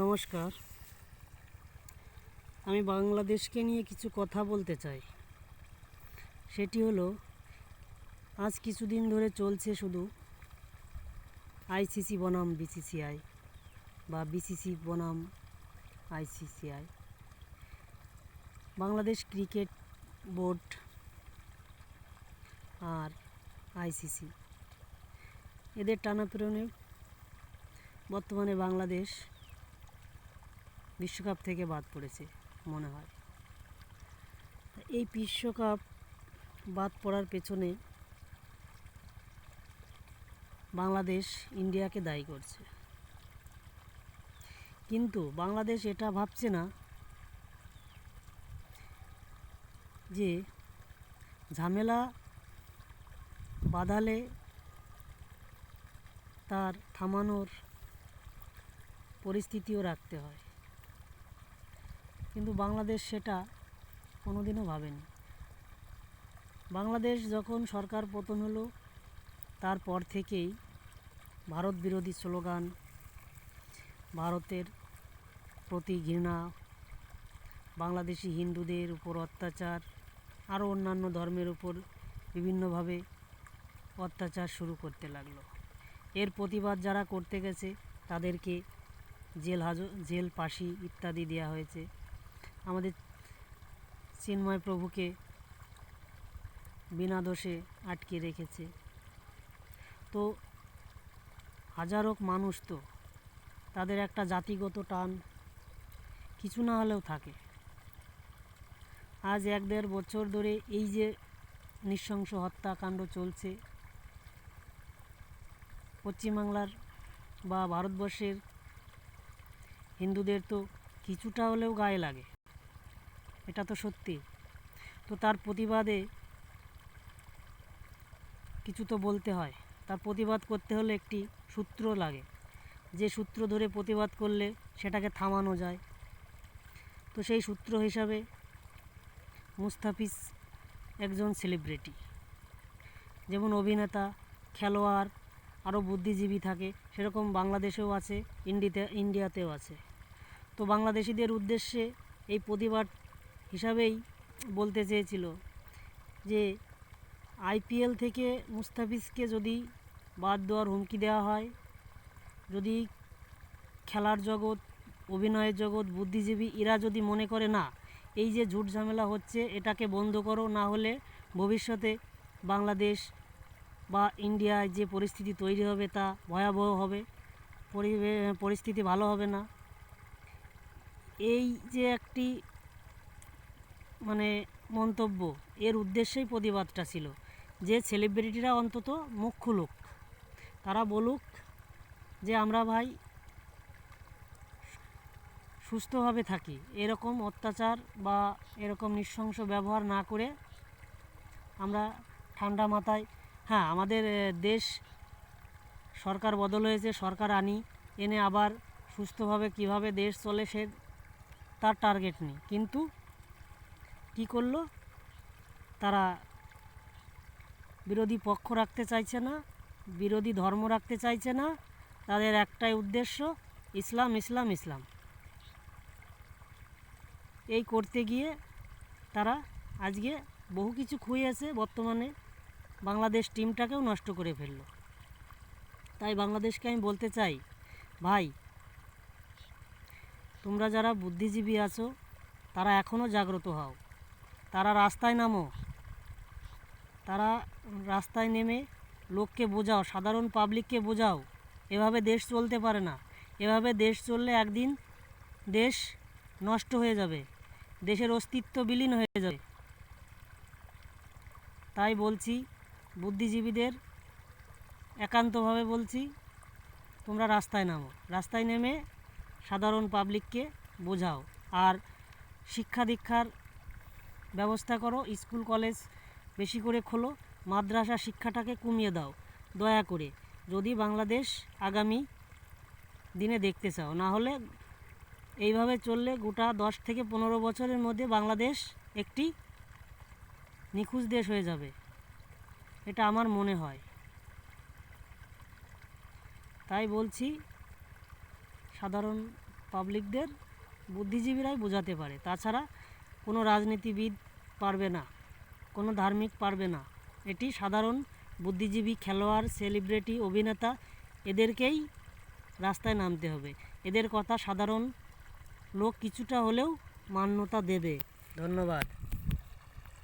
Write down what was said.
নমস্কার। আমি বাংলাদেশকে নিয়ে কিছু কথা বলতে চাই। সেটি হলো, আজ কিছুদিন ধরে চলছে শুধু আইসিসি বনাম বিসিসিআই বা বিসিসি বনাম আইসিসিআই বাংলাদেশ ক্রিকেট বোর্ড আর আইসিসি এদের টানাপোড়েনে বর্তমানে বাংলাদেশ বিশ্বকাপ থেকে বাদ পড়েছে, মনে হয়। এই বিশ্বকাপ বাদ পড়ার পেছনে বাংলাদেশ ইন্ডিয়াকে দায়ী করছে। কিন্তু বাংলাদেশ এটা ভাবছে না যে ঝামেলা বাঁধালে তার থামানোর পরিস্থিতিও রাখতে হয়। কিন্তু বাংলাদেশ সেটা কোনোদিনও ভাবেনি। বাংলাদেশ যখন সরকার পতন হলো, তারপর থেকেই ভারত বিরোধী স্লোগান, ভারতের প্রতি ঘৃণা, বাংলাদেশি হিন্দুদের উপর অত্যাচার, আরও অন্যান্য ধর্মের উপর বিভিন্নভাবে অত্যাচার শুরু করতে লাগল। এর প্রতিবাদ যারা করতে গেছে, তাদেরকে জেল হাজ, জেল পাশি ইত্যাদি দেওয়া হয়েছে। আমাদের চিন্ময় প্রভুকে বিনা দোষে আটকে রেখেছে। তো হাজারো মানুষ তো তাদের একটা জাতিগত টান কিছু না হলেও থাকে। আজ এক দেড় বছর ধরে এই যে নৃশংস হত্যাকাণ্ড চলছে, পশ্চিমবাংলার বা ভারতবর্ষের হিন্দুদের তো কিছুটা হলেও গায়ে লাগে। এটা তো সত্যি। তো তার প্রতিবাদে কিছু তো বলতে হয়। তার প্রতিবাদ করতে হলে একটি সূত্র লাগে। যে সূত্র ধরে প্রতিবাদ করলে সেটাকে থামানো যায়। তো সেই সূত্র হিসাবে মুস্তাফিজ একজন সেলিব্রিটি। যেমন অভিনেতা, খেলোয়াড়, আরও বুদ্ধিজীবী থাকে। সেরকম বাংলাদেশেও আছে, ইন্ডিতে, ইন্ডিয়াতেও আছে। তো বাংলাদেশিদের উদ্দেশ্যে এই প্রতিবাদ হিসাবেই বলতে চেয়েছিল যে আইপিএল থেকে মুস্তাফিজকে যদি বাদ দেওয়ার হুমকি দেওয়া হয়, যদি খেলার জগৎ, অভিনয়ের জগৎ, বুদ্ধিজীবী এরা যদি মনে করে, না, এই যে ঝুট ঝামেলা হচ্ছে, এটাকে বন্ধ করো, না হলে ভবিষ্যতে বাংলাদেশ বা ইন্ডিয়ায় যে পরিস্থিতি তৈরি হবে তা ভয়াবহ হবে পরিস্থিতি ভালো হবে না। এই যে একটি মানে মন্তব্য, এর উদ্দেশ্যেই প্রতিবাদটা ছিল। যে সেলিব্রিটিরা অন্তত মুখ খুলুক, তারা বলুক যে আমরা ভাই সুস্থভাবে থাকি। এরকম অত্যাচার বা এরকম নৃশংস ব্যবহার না করে আমরা ঠান্ডা মাথায় হ্যাঁ আমাদের দেশ সরকার বদল হয়েছে, সরকার আনি, এনে আবার সুস্থভাবে কীভাবে দেশ চলে সে তার টার্গেট নেই। কিন্তু কি করল? তারা বিরোধী পক্ষ রাখতে চাইছে না, বিরোধী ধর্ম রাখতে চাইছে না, তাদের একটাই উদ্দেশ্য, ইসলাম ইসলাম ইসলাম। এই করতে গিয়ে তারা আজকে বহু কিছু খুঁয়েছে বর্তমানে বাংলাদেশ টিমটাকেও নষ্ট করে ফেলল। তাই বাংলাদেশকে আমি বলতে চাই, ভাই, তোমরা যারা বুদ্ধিজীবী আছো, তারা এখনও জাগ্রত হও। তারা রাস্তায় নামো। তারা রাস্তায় নেমে লোককে বোঝাও, সাধারণ পাবলিককে বোঝাও। এভাবে দেশ চলতে পারে না। এভাবে দেশ চললে একদিন দেশ নষ্ট হয়ে যাবে। দেশের অস্তিত্ব বিলীন হয়ে যাবে। তাই বলছি, বুদ্ধিজীবীদের একান্তভাবে বলছি, তোমরা রাস্তায় নামো। রাস্তায় নেমে সাধারণ পাবলিককে বোঝাও। আর শিক্ষা দীক্ষার ব্যবস্থা করো, স্কুল, কলেজ বেশি করে খোলো, মাদ্রাসা শিক্ষাটাকে কমিয়ে দাও, দয়া করে। যদি বাংলাদেশ আগামী দিনে দেখতে চাও, না হলে এইভাবে চললে গোটা দশ থেকে পনেরো বছরের মধ্যে বাংলাদেশ একটি নিখোঁজ দেশ হয়ে যাবে। এটা আমার মনে হয়। তাই বলছি, সাধারণ পাবলিকদের বুদ্ধিজীবীরাই বোঝাতে পারে। তাছাড়া কোনো রাজনীতিবিদ পারবে না, কোনো ধার্মিক পারবে না। এটি সাধারণ বুদ্ধিজীবী খেলোয়াড়, সেলিব্রিটি, অভিনেতা, এদেরকেই রাস্তায় নামতে হবে। এদের কথা সাধারণ লোক কিছুটা হলেও মান্যতা দেবে। ধন্যবাদ।